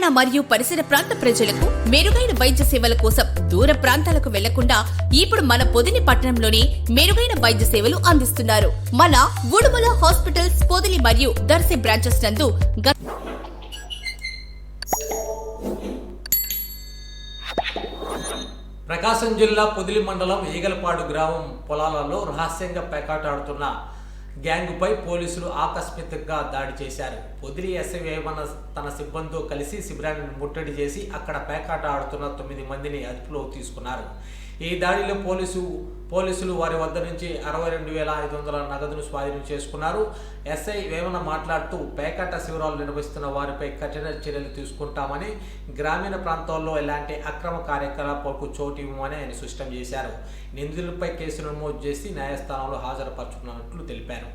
తెలంగాణ మరియు పరిసర ప్రాంత ప్రజలకు మెరుగైన వైద్య సేవల కోసం దూర ప్రాంతాలకు వెళ్ళకుండా ఇప్పుడు మన పొదిని పట్టణంలోనే మెరుగైన వైద్య సేవలు అందిస్తున్నారు. మన ఉడుమల హాస్పిటల్స్ పొదిలి మరియు దర్శి బ్రాంచెస్ నందు ప్రకాశం జిల్లా పొదిలి మండలం ఈగలపాడు గ్రామం పొలాలలో రహస్యంగా పేకాటాడుతున్న గ్యాంగుపై పోలీసులు ఆకస్మికంగా దాడి చేశారు. పొదిలి ఎస్ఐ వేమన తన సిబ్బందితో కలిసి శిబిరాన్ని ముట్టడి చేసి అక్కడ పేకాట ఆడుతున్న తొమ్మిది మందిని అదుపులో తీసుకున్నారు. ఈ దాడిలో పోలీసు పోలీసులు వారి వద్ద నుంచి అరవై రెండు వేల ఐదు వందల నగదును స్వాధీనం చేసుకున్నారు. ఎస్ఐ వేమన మాట్లాడుతూ పేకాట శిబిరాలు నిర్వహిస్తున్న వారిపై కఠిన చర్యలు తీసుకుంటామని గ్రామీణ ప్రాంతాల్లో ఎలాంటి అక్రమ కార్యకలాపాలకు చోటు ఇవ్వమని ఆయన స్పష్టం చేశారు. నిందితులపై కేసు నమోదు చేసి న్యాయస్థానంలో హాజరుపరచుకున్నట్లు తెలిపారు.